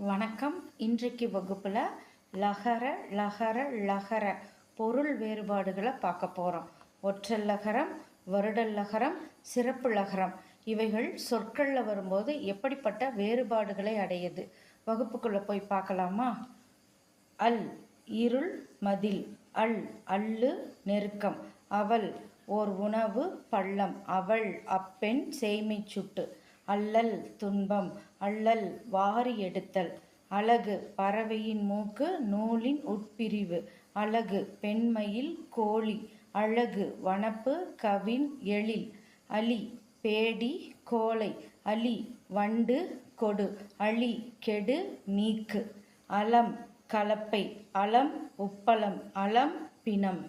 வணக்கம். இன்றைக்கு வகுப்பில் லகர லகர லகர பொருள் வேறுபாடுகளை பார்க்க போகிறோம் ஒற்றல் லகரம் வருடல் லகரம் சிறப்பு லகரம். இவைகள் சொற்களில் வரும்போது எப்படிப்பட்ட வேறுபாடுகளை அடையுது? வகுப்புக்குள்ளே போய் பார்க்கலாமா? அல் இருள் மதில். அல் அல்லு நெருக்கம். அவள் ஓர் உணவு பள்ளம். அவள் அப்பெண் சேமிச்சுட்டு. சுட்டு அல்லல் துன்பம் அல்லல் வாரி எடுத்தல். அழகு பறவையின் மூக்கு நூலின் உட்பிரிவு. அழகு பெண்மயில் கோழி. அழகு வனப்பு கவின் எழில். அலி பேடி கோலை. அலி வண்டு கொடு. அழி கெடு நீக்கு. அலம் கலப்பை. அலம் உப்பளம். அலம் பிணம்.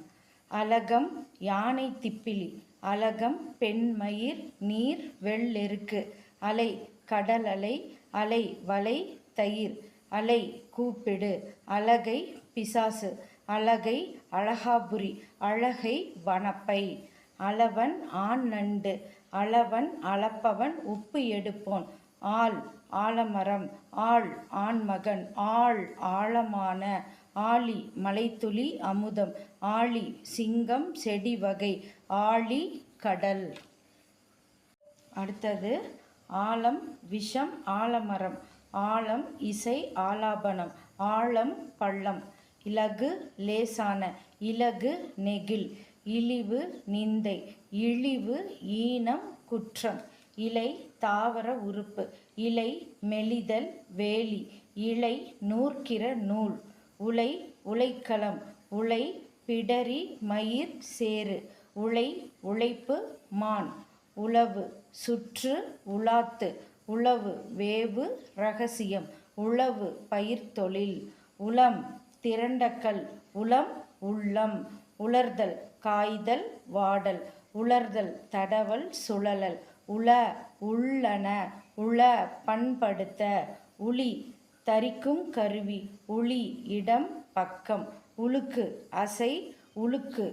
அலகம் யானை திப்பிலி. அலகம் பெண்மயிர் நீர் வெள்ளெருக்கு. அலை கடல் அலை அலை வலை தயிர். அலை கூப்பிடு. அழகை பிசாசு. அழகை அழகாபுரி. அழகை வனப்பை. அளவன் ஆண் நண்டு. அளவன் அளப்பவன் உப்பு எடுப்போன். ஆள் ஆலமரம். ஆள் ஆண்மகன். ஆள் ஆழமான. ஆழி மலைத்துளி அமுதம். ஆழி சிங்கம் செடி வகை. ஆழி கடல். அடுத்தது ஆலம் விஷம் ஆலமரம் ஆலம் இசை ஆலாபனம் ஆழம் பள்ளம் இலகு லேசான இலகு நெகிழ் இழிவு நிந்தை இழிவு ஈனம் குற்றம் இலை தாவர உறுப்பு இலை மெலிதல் வேலி இலை நூற்கிற நூல் உலை உலைக்களம் உலை பிடரி மயிர் சேறு உலை உழைப்பு மான் உளவு சுற்று உலாத்து உளவு வேவு ரகசியம் உளவு பயிர்த்தொழில் உளம் திரண்டக்கல் உளம் உள்ளம் உலர்தல் காய்தல் வாடல் உலர்தல் தடவல் சுழலல் உள உள்ளன உள பண்படுத்த உளி தரிக்கும் கருவி உளி இடம் பக்கம் உழுக்கு அசை உழுக்கு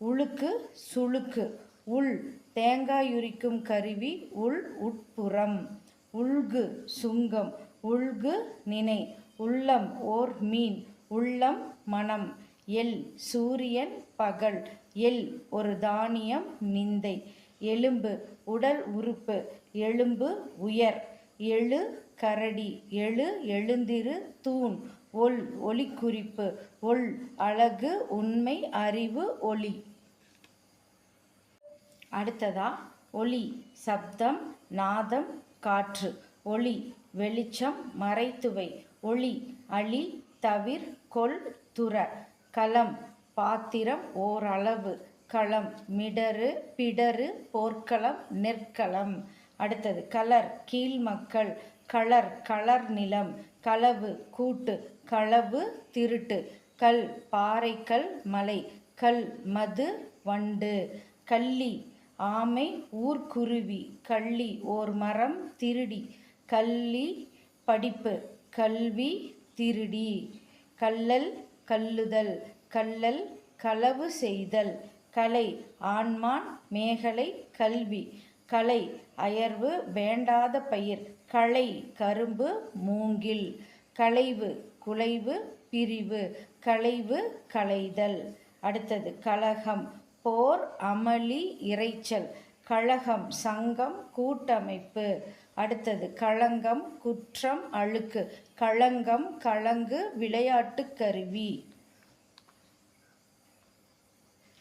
உழுக்கு சுழுக்கு உள் தேங்காய் உரிக்கும் கருவி உள் உட்புறம். உள்கு சுங்கம். உள்கு நினை. உள்ளம் ஓர் மீன். உள்ளம் மனம். எல் சூரியன் பகல். எல் ஒரு தானியம் நிந்தை. எலும்பு உடல் உறுப்பு. எலும்பு உயர். எழு கரடி. எழு எழுந்திரு தூண். ஒல் ஒளிக்குறிப்பு ஒல் அழகு உண்மை அறிவு ஒளி அடுத்ததா ஒளி சப்தம் நாதம் காற்று. ஒளி வெளிச்சம் மறைத்துவை. ஒளி அழி தவிர் கொல் துற. களம் பாத்திரம் ஓரளவு. களம் மிடரு பிடரு போர்க்களம் நெற்களம். அடுத்தது கலர் கீழ்மக்கள் கலர் கலர் நிலம். களவு கூட்டு. களவு திருட்டு. கல் பாறைக்கல் மலை. கல் மது வண்டு. கள்ளி ஆமை ஊர்க்குருவி கள்ளி ஓர் மரம் திருடி கள்ளி படிப்பு கல்வி திருடி கள்ளல் கல்லுதல் கள்ளல் களவு செய்தல் கலை ஆண்மான் மேகலை கல்வி கலை அயர்வு வேண்டாத பயிர் களை கரும்பு மூங்கில் களைவு குலைவு பிரிவு களைவு களைதல். அடுத்தது கலகம் போர் அமளி இறைச்சல் கழகம் சங்கம் கூட்டமைப்பு. அடுத்தது களங்கம் குற்றம் அழுக்கு. களங்கம் கலங்கு விளையாட்டு கருவி.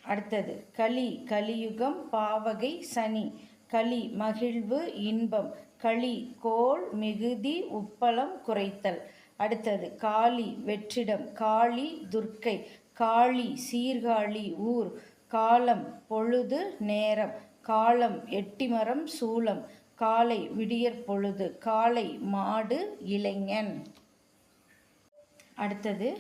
அடுத்தது களி கலியுகம் பாவகை சனி. களி மகிழ்வு இன்பம். களி கோள் மிகுதி உப்பளம் குறைத்தல். அடுத்தது காளி வெற்றிடம். காளி துர்க்கை. காளி சீர்காழி ஊர். காலம் பொழுது நேரம். காலம் எட்டிமரம் சூளம் காலை விடியற் பொழுது. காலை மாடு இளைஞன். அடுத்தது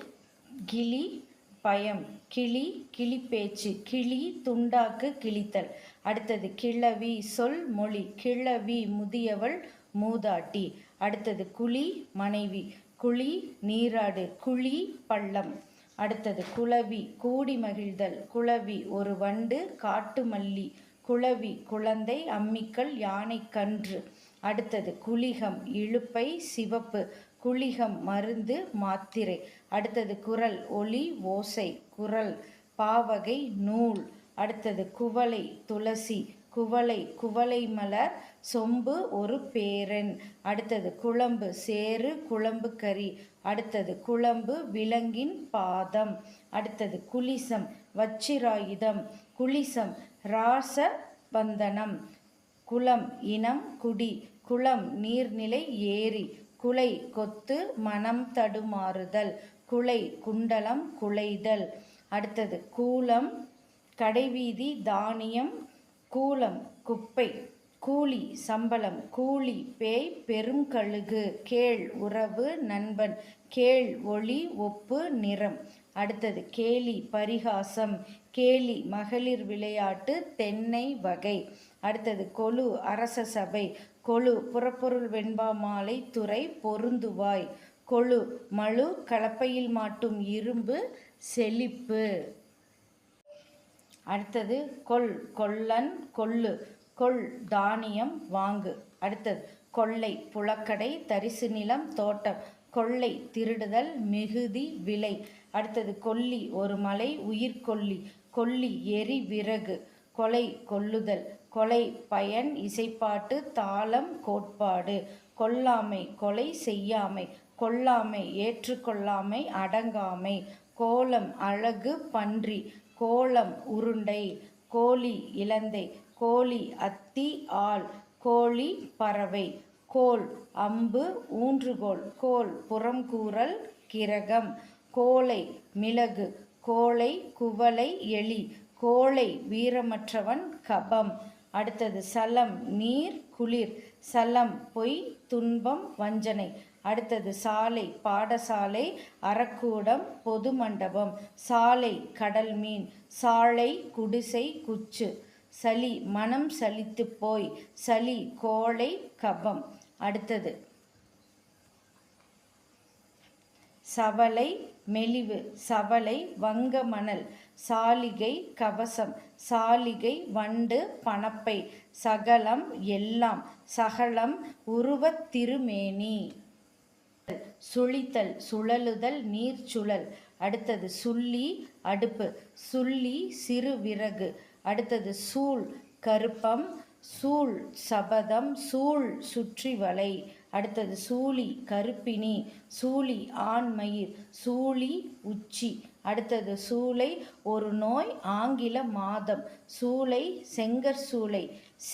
கிளி பயம். கிளி கிளிப்பேச்சு. கிளி துண்டாக்கு கிழித்தல் அடுத்தது கிழவி சொல் மொழி. கிழவி முதியவள் மூதாட்டி. அடுத்தது குழி மனைவி. குழி நீராடு. குழி பள்ளம். அடுத்தது குளவி கூடி மகிழ்தல். குளவி ஒரு வண்டு காட்டு மல்லி. குளவி குழந்தை அம்மிக்கல் யானை கன்று. அடுத்தது குளிகம் இழுப்பை சிவப்பு. குளிகம் மருந்து மாத்திரை. அடுத்தது குரல் ஒளி ஓசை குரல் பாவகை நூல். அடுத்தது குவளை துளசி. குவளை குவளை மலர் சொம்பு ஒரு பேரன். அடுத்தது குழம்பு சேறு குழம்பு கறி. அடுத்தது குழம்பு விலங்கின் பாதம். அடுத்தது குலிசம் வச்சிராயுதம். குலிசம் ராச பந்தனம் குளம் இனம் குடி. குளம் நீர்நிலை ஏரி. குலை கொத்து மனம் தடுமாறுதல். குலை குண்டலம் குலைதல். அடுத்தது கூலம் கடைவீதி தானியம். கூலம் குப்பை கூலி சம்பளம் கூலி பேய் பெருங்கழுகு கேள் உறவு நண்பன் கேள் ஒளி ஒப்பு நிறம். அடுத்தது கேலி பரிகாசம் கேலி மகளிர் விளையாட்டு தென்னை வகை. அடுத்தது கொலு அரச சபை கொழு புறப்பொருள் வெண்பா மாலை துறை பொருந்துவாய். கொழு மழு கலப்பையில் மாட்டும் இரும்பு செழிப்பு. அடுத்தது கொல் கொல்லன் கொள்ளு. கொள் தானியம் வாங்கு. அடுத்தது கொள்ளை புழக்கடை தரிசு நிலம் தோட்டம். கொள்ளை திருடுதல் மிகுதி விலை. அடுத்தது கொல்லி ஒரு மலை உயிர்கொல்லி கொல்லி. எரி விறகு. கொலை கொல்லுதல். கொலை பயன் இசைப்பாட்டு தாளம் கோட்பாடு. கொல்லாமை கொலை செய்யாமை. கொல்லாமை ஏற்றுக்கொள்ளாமை அடங்காமை. கோலம் அழகு பன்றி. கோலம் உருண்டை. கோழி இலந்தை கோழி அத்தி ஆள் கோழி பறவை கோல் அம்பு ஊன்றுகோல் கோல் புறங்கூறல் கிரகம் கோலை மிளகு கோலை குவளை எலி கோலை வீரமற்றவன் கபம். அடுத்தது சலம் நீர் குளிர் சலம் பொய் துன்பம் வஞ்சனை. அடுத்தது சாலை பாடசாலை அறக்கூடம் பொது மண்டபம். சாலை கடல் மீன். சாலை குடிசை குச்சு. சளி மனம் சலித்து போய் சளி கோழை கபம். அடுத்தது. சவலை மெலிவு. சவலை வங்க மணல். சாலிகை கவசம். சாலிகை வண்டு பணப்பை. சகலம் எல்லாம். சகலம் உருவத் திருமேனி. சுழித்தல் சுழலுதல் நீர் சுழல் அடுத்தது சுள்ளி அடுப்பு. சுள்ளி சிறு விறகு. அடுத்தது சூழ் கருப்பம் சூழ் சபதம் சூழ் சுற்றி வலை அடுத்தது சூழி கருப்பினி சூழி ஆண்மயிர் சூழி உச்சி. அடுத்தது சூளை ஒரு நோய் ஆங்கில மாதம். சூளை செங்கற் சூளை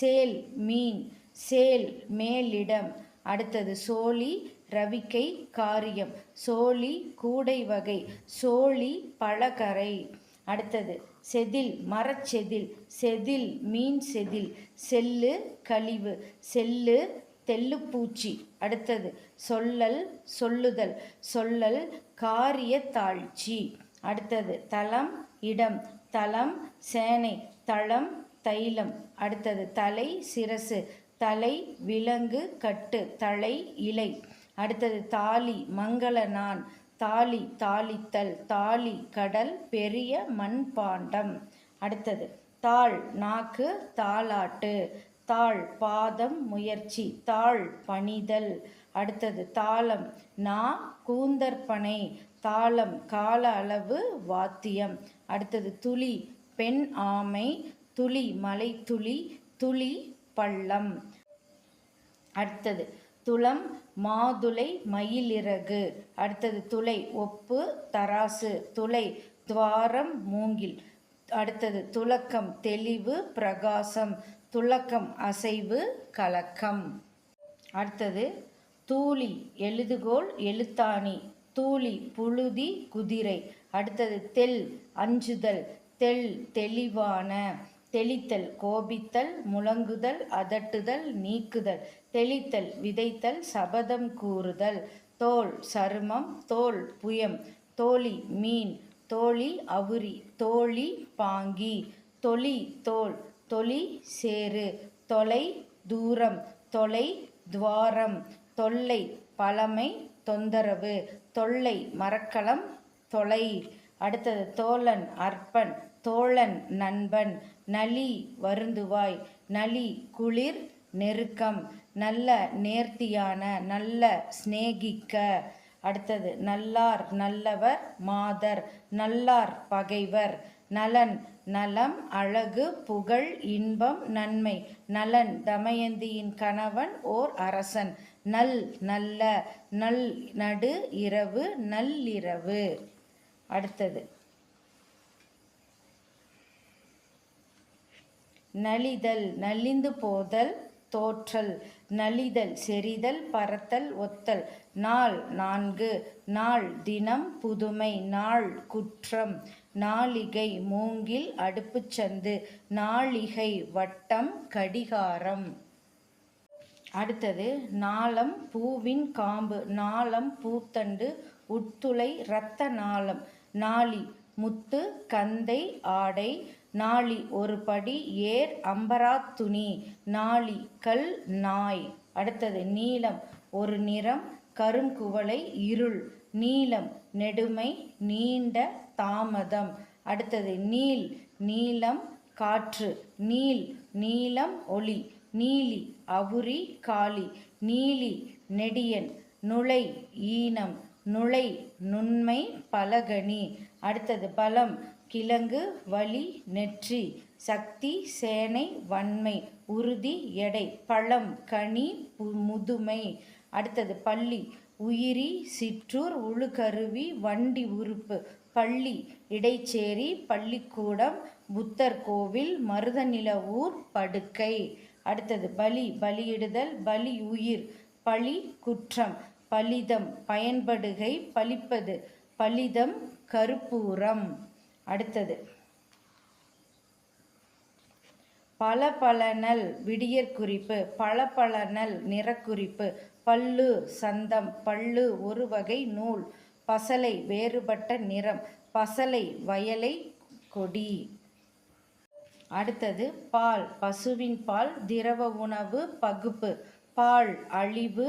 சேல் மீன். சேல் மேலிடம். அடுத்தது சோழி ரவிக்கை காரியம். சோழி கூடை வகை. சோழி பழகரை அடுத்தது செதில் மரச்செதில் செதில் மீன் செதில் செல்லு கழிவு செல்லு தெல்லுப்பூச்சி அடுத்தது சொல்லல் சொல்லுதல் சொல்லல் காரிய தாழ்ச்சி. அடுத்தது தளம் இடம் தளம் சேனை தளம் தைலம். அடுத்தது தலை சிரசு தலை விலங்கு கட்டு தலை இலை. அடுத்தது தாலி மங்கள நான் தாலி தாளித்தல் தாலி கடல் பெரிய மண்பாண்டம். அடுத்தது தாள் நாக்கு தாளாட்டு. தாள் பாதம் முயற்சி தாள் பணிதல். அடுத்தது தாளம் நா கூந்தற்பனை. தாளம் கால அளவு வாத்தியம். அடுத்தது துளி பெண் ஆமை. துளி மலை துளி துளி பள்ளம். அடுத்தது துளம் மாதுளை மயிலிறகு. அடுத்தது துளை ஒப்பு தராசு. துளை துவாரம் மூங்கில். அடுத்தது துலக்கம் தெளிவு பிரகாசம். துலக்கம் அசைவு கலக்கம். அடுத்தது தூளி எழுதுகோல் எழுத்தாணி. தூளி புழுதி குதிரை. அடுத்தது தெல் அஞ்சுதல். தெள் தெளிவான. தெளித்தல் கோபித்தல் முழங்குதல் அதட்டுதல் நீக்குதல். தெளித்தல் விதைத்தல் சபதம் கூறுதல். தோல் சருமம் தோல் புயம். தோழி மீன். தோழி அவுரி. தோழி பாங்கி. தொளி தோல். தொழி சேரு தொலை தூரம். தொலை துவாரம். தொல்லை பழமை தொந்தரவு. தொல்லை மரக்கலம் தொலை. அடுத்தது தோழன் அற்பன். தோழன் நண்பன். நலி வருந்துவாய் நலி குளிர் நெருக்கம். நல்ல நேர்த்தியான நல்ல சிநேகிக்க. அடுத்தது நல்லார் நல்லவர் மாதர். நல்லார் பகைவர். நலன் நலம் அழகு புகழ் இன்பம் நன்மை. நலன் தமயந்தியின் கணவன் ஓர் அரசன். நல் நல்ல நல் நடு இரவு நல்லிரவு அடுத்தது நலிதல் நலிந்து போதல் தோற்றல் நலிதல் செறிதல் பரத்தல் ஒத்தல். நாள் நான்கு. நாள் தினம் புதுமை. நாள் குற்றம். நாளிகை மூங்கில் அடுப்புச்சந்து நாளிகை வட்டம் கடிகாரம். அடுத்தது நாளம் பூவின் காம்பு. நாளம் பூத்தண்டு. உட்துளை இரத்த நாளம். நாளி முத்து கந்தை ஆடை. நாளி ஒரு படி ஏர் அம்பராத் துணி நாளி கல் நாய். அடுத்தது நீலம் ஒரு நிறம் கருங்குவளை இருள் நீளம் நெடுமை நீண்ட தாமதம். அடுத்தது நீல் நீளம் காற்று நீல் நீளம் ஒளி நீலி அவுரி காளி நீலி நெடியன் நுழை ஈனம் நுழை நுண்மை பலகனி அடுத்தது பலம் கிழங்கு வலி நெற்றி சக்தி சேனை வன்மை உறுதி எடை பழம் கனி முதுமை. அடுத்தது பள்ளி உயிரி சிற்றூர் உழுகருவி வண்டி உறுப்பு. பள்ளி இடைச்சேரி பள்ளிக்கூடம் புத்தர் கோவில் மருதநில ஊர் படுக்கை. அடுத்தது பலி பலியிடுதல் பலி உயிர் பழி குற்றம் பலிதம் பயன்படுகை பழிப்பது பலிதம் கருப்பூரம். அடுத்தது. பல பலனல் விடியற்குறிப்பு பல பலனல் நிறக்குறிப்பு பல்லு சந்தம் பல்லு ஒரு வகை நூல் பசலை வேறுபட்ட நிறம் பசலை வயலை கொடி. அடுத்தது பால் பசுவின் பால் திரவ உணவு பகுப்பு பால் அழிவு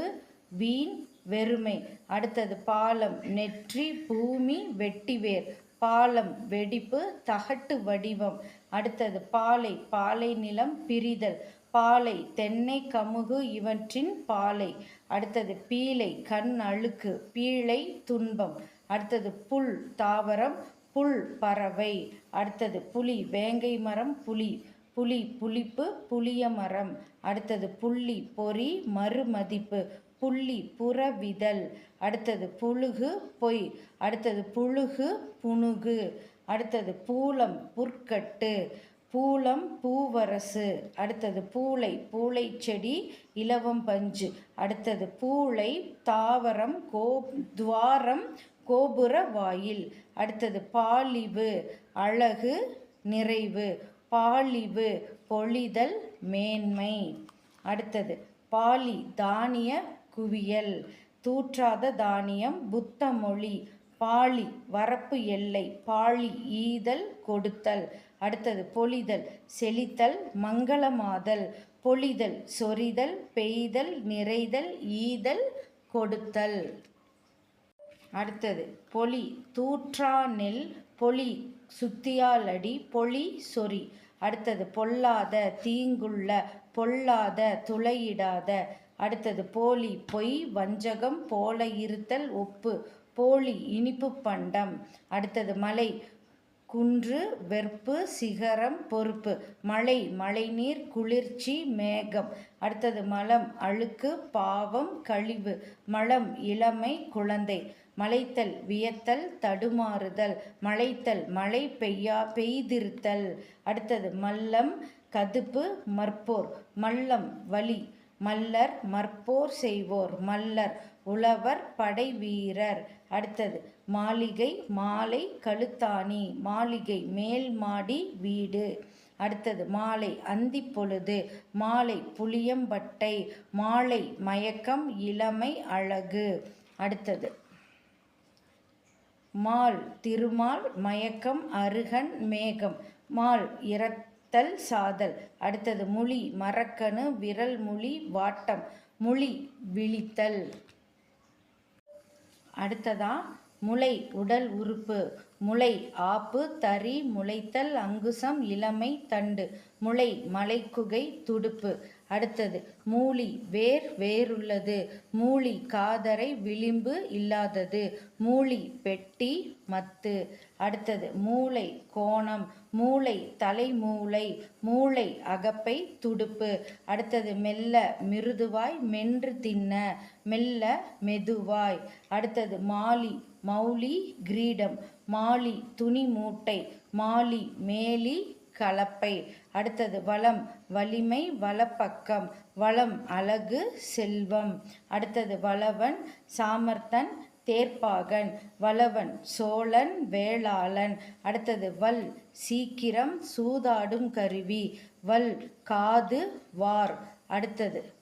வீண் வெறுமை. அடுத்தது பாலம் நெற்றி பூமி வெட்டிவேர் பாலம் வெடிப்பு தகட்டு வடிவம். அடுத்தது பாலை பாலை நிலம் பிரிதல். பாலை தென்னை கமுகு இவற்றின் பாலை. அடுத்தது பீலை கண் அழுக்கு பீழை துன்பம். அடுத்தது புல் தாவரம் புல் பறவை. அடுத்தது புலி வேங்கை மரம் புலி. புலி புளிப்பு புளிய மரம். அடுத்தது புள்ளி பொறி மறுமதிப்பு. புள்ளி புறவிதல். அடுத்தது புழுகு பொய். அடுத்தது புழுகு புணுகு. அடுத்தது பூலம் புற்கட்டு. பூலம் பூவரசு. அடுத்தது பூளை பூளை செடி இலவம் பஞ்சு. அடுத்தது பூளை தாவரம் கோ துவாரம் கோபுர வாயில். அடுத்தது பாலிவு அழகு நிறைவு. பாலிவு பொழிதல் மேன்மை. அடுத்தது பாலி தானிய குவியல். தூற்றாத தானியம் புத்த மொழி பாலி வரப்பு எல்லை பாலி ஈதல் கொடுத்தல். அடுத்தது பொழிதல் செழித்தல் மங்களமாதல். பொழிதல் சொரிதல் பெய்தல் நிறைதல் ஈதல் கொடுத்தல். அடுத்தது பொலி தூற்றா நெல் பொலி சுத்தியாலடி பொலி சொறி. அடுத்தது பொல்லாத தீங்குள்ள பொல்லாத துளையிடாத அடுத்தது போலி பொய் வஞ்சகம் போல இருத்தல் ஒப்பு போலி இனிப்பு பண்டம். அடுத்தது மலை குன்று வெறுப்பு சிகரம் பொறுப்பு. மழை மழைநீர் குளிர்ச்சி மேகம். அடுத்தது மலம் அழுக்கு பாவம் கழிவு. மலம் இளமை குழந்தை. மலைத்தல் வியத்தல் தடுமாறுதல். மலைத்தல் மழை பெய்யா பெய்திருத்தல். அடுத்தது மல்லம் கதுப்பு மற்போர். மல்லம் வலி மல்லர் மற்போர் செய்வோர். மல்லர் உழவர் படை வீரர். அடுத்தது மாளிகை மாலை கழுத்தாணி. மாளிகை மேல் மாடி வீடு. அடுத்தது மாலை அந்தி பொழுது. மாலை புளியம்பட்டை மாலை மயக்கம் இளமை அழகு. அடுத்தது மால் திருமால் மயக்கம் அருகன் மேகம். மால் தல் சாதல். அடுத்தது முழி. மரக்கணு விரல் முழி வாட்டம். முழி விழித்தல். அடுத்ததா முளை உடல் உறுப்பு. முளை ஆப்பு தறி முளைத்தல் அங்குசம் இளமை தண்டு. முளை மலைக்குகை துடுப்பு. அடுத்தது மூலி வேர் வேறுள்ளது. மூலி காதரை விளிம்பு இல்லாதது. மூலி பெட்டி மத்து. அடுத்தது மூளை கோணம். மூளை தலைமூளை. மூளை அகப்பை துடுப்பு. அடுத்தது மெல்ல மிருதுவாய் மென்று தின்ன. மெல்ல மெதுவாய். அடுத்தது மாலி மௌலி கிரீடம். மாலி துணி மூட்டை மாலி மேலி கலப்பை. அடுத்தது வளம் வலிமை வலப்பக்கம் வளம் அழகு செல்வம். அடுத்தது வளவன் சாமர்த்தன் தேர்ப்பாகன். வளவன் சோழன் வேளாளன். அடுத்தது வல் சீக்கிரம் சூதாடும் கருவி. வல் காது வார். அடுத்தது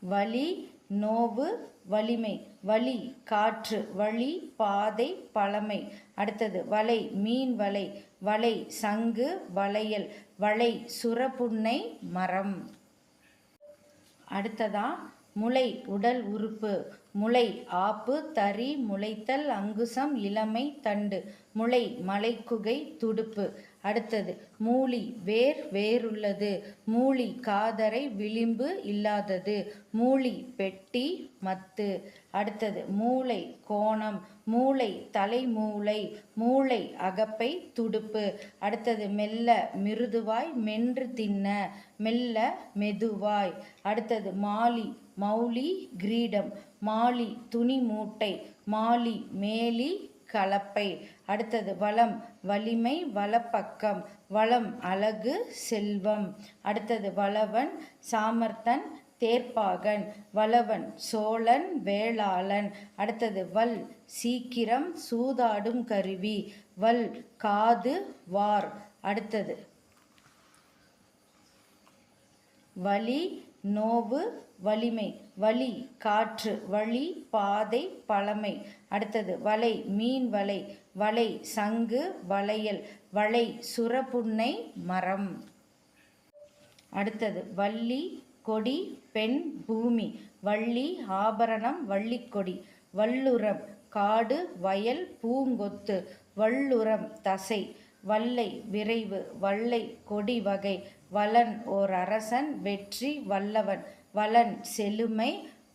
வலி நோவு வலிமை. வலி காற்று. வழி பாதை பழமை. அடுத்தது வலை மீன் வலை. வலை சங்கு வளையல் வளை சுரப்புன்னை மரம். அடுத்ததா முளை உடல் உறுப்பு. முளை ஆப்பு தறி முளைத்தல் அங்குசம் இளமை தண்டு. முளை மலைக்குகை துடுப்பு. அடுத்தது மூலி வேர் வேறுள்ளது. மூலி காதரை விளிம்பு இல்லாதது. மூலி பெட்டி மத்து. அடுத்தது மூளை கோணம். மூளை தலைமூளை. மூளை அகப்பை துடுப்பு. அடுத்தது மெல்ல மிருதுவாய் மென்று தின்ன. மெல்ல மெதுவாய். அடுத்தது மாலி மௌலி கிரீடம். மாலி துணி மூட்டை மாலி மேலி கலப்பை. அடுத்தது வளம் வலிமை வலப்பக்கம் வளம் அழகு செல்வம். அடுத்தது வளவன் சாமர்த்தன் தேர்ப்பாகன். வளவன் சோழன் வேளாளன். அடுத்தது வல் சீக்கிரம் சூதாடும் கருவி. வல் காது வார். அடுத்தது வலி நோவு வலிமை. வலி காற்று. வழி பாதை பழமை. அடுத்தது வலை மீன் வலை. வலை சங்கு வளையல் வளை சுரப்புன்னை மரம். அடுத்தது வள்ளி கொடி பெண் பூமி வள்ளி ஆபரணம் வள்ளிக்கொடி வல்லுரம் காடு வயல் பூங்கொத்து வள்ளுரம் தசை வல்லை விரைவு வல்லை கொடி வகை வளன் ஓர் அரசன் வெற்றி வல்லவன் வளன் செழுமை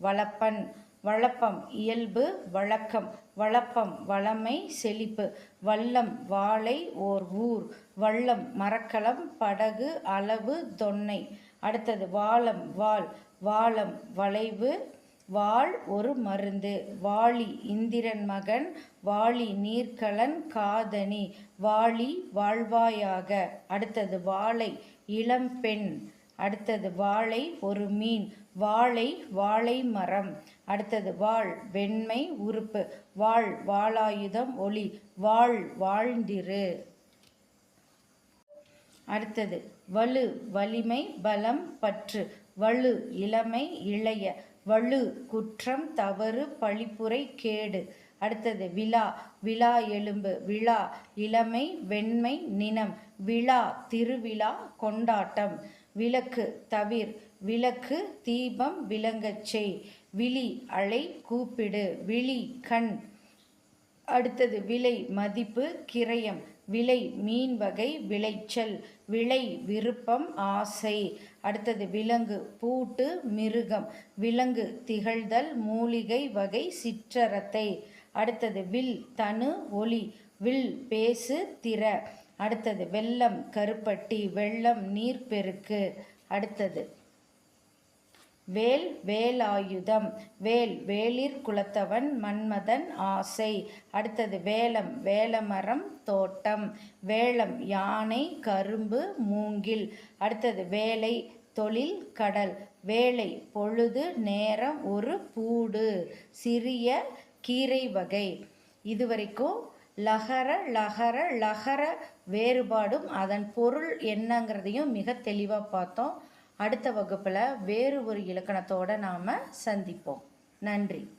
வளப்பன். வளப்பம் இயல்பு வழக்கம் வளப்பம் வளமை செழிப்பு வல்லம் வாழை ஓர் ஊர் வல்லம் மரக்கலம் படகு அளவு தொன்னை. அடுத்தது வாளம் வாள் வாளம் வளைவு வாள் ஒரு மருந்து. வாளி இந்திரன் மகன் வாளி நீர்க்கலன் காதணி. வாளி வாழ்வாயாக. அடுத்தது வாழை இளம்பெண். அடுத்தது வாழை ஒரு மீன். வாழை வாழை மரம். அடுத்தது வாழ் வெண்மை உறுப்பு. வாழ் வாளாயுதம் ஒளி. வாழ் வாழ்ந்திரு. அடுத்தது வலு வலிமை பலம் பற்று. வலு இளமை இளைய. வலு குற்றம் தவறு பழிப்புரை கேடு. அடுத்தது விழா. விழா எலும்பு. விழா இளமை வெண்மை நினம். விழா திருவிழா கொண்டாட்டம். விளக்கு தவிர். விளக்கு தீபம் விளங்கச் செய். விழி அலை கூப்பிடு. விழி கண். அடுத்தது விலை மதிப்பு கிரயம். விலை மீன் வகை விளைச்சல். விலை விருப்பம் ஆசை. அடுத்தது விலங்கு பூட்டு மிருகம். விலங்கு திகழ்தல் மூலிகை வகை சிற்றரத்தை. அடுத்தது வில் தனு ஒளி வில் பேசு திற. அடுத்தது வெள்ளம் கருப்பட்டி. வெள்ளம் நீர்ப்பெருக்கு. அடுத்தது வேல் வேலாயுதம். வேல் வேளிர் குலத்தவன் மன்மதன் ஆசை. அடுத்தது வேலம் வேலமரம் தோட்டம். வேளம் யானை கரும்பு மூங்கில். அடுத்தது வேலை தொழில் கடல். வேலை பொழுது நேரம் ஒரு பூடு. சிறிய கீரை வகை. இதுவரைக்கும் லகர லகர லகர வேறுபாடும் அதன் பொருள் என்னங்கிறதையும் மிக தெளிவாக பார்த்தோம். அடுத்த வகுப்பில் வேறு ஒரு இலக்கணத்தோடு நாம் சந்திப்போம். நன்றி.